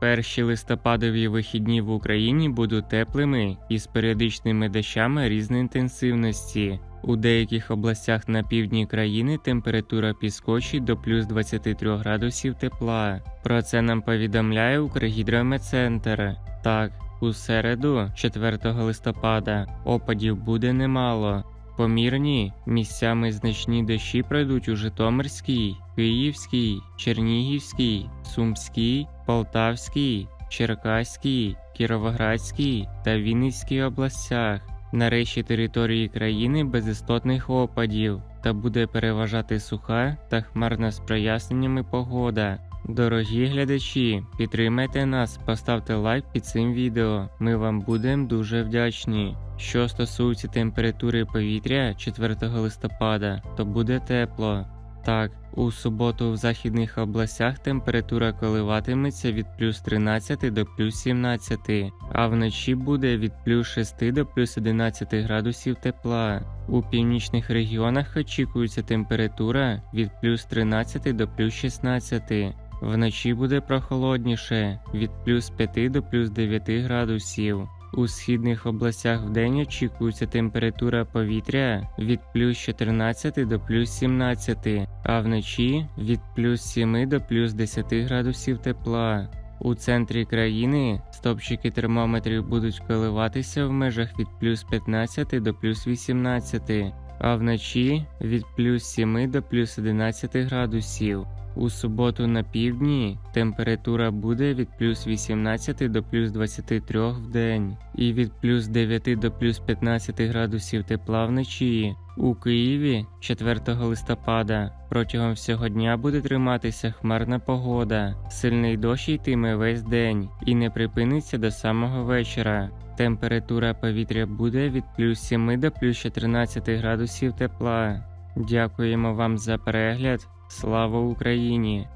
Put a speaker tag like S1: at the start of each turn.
S1: Перші листопадові вихідні в Україні будуть теплими і з періодичними дощами різної інтенсивності. У деяких областях на півдні країни температура підскочить до плюс 23 градусів тепла. Про це нам повідомляє Укргідрометцентр. Так, у середу, 4 листопада, опадів буде немало. Помірні місцями значні дощі пройдуть у Житомирській, Київській, Чернігівській, Сумській, Полтавській, Черкаській, Кіровоградській та Вінницькій областях. На решті території країни без істотних опадів та буде переважати суха та хмарна з проясненнями погода. Дорогі глядачі, підтримайте нас, поставте лайк під цим відео. Ми вам будемо дуже вдячні. Що стосується температури повітря 4 листопада, то буде тепло. Так, у суботу в західних областях температура коливатиметься від плюс 13 до плюс 17, а вночі буде від плюс 6 до плюс 11 градусів тепла. У північних регіонах очікується температура від плюс 13 до плюс 16. Вночі буде прохолодніше від плюс 5 до плюс 9 градусів. У східних областях вдень очікується температура повітря від плюс 14 до плюс 17, а вночі від плюс 7 до плюс 10 градусів тепла. У центрі країни стопчики термометрів будуть коливатися в межах від плюс 15 до плюс 18, а вночі від плюс 7 до плюс 11 градусів. У суботу на півдні температура буде від плюс 18 до плюс 23 в день і від плюс 9 до плюс 15 градусів тепла вночі. У Києві 4 листопада протягом всього дня буде триматися хмарна погода. Сильний дощ йтиме весь день і не припиниться до самого вечора. Температура повітря буде від плюс 7 до плюс 14 градусів тепла. Дякуємо вам за перегляд. Слава Україні!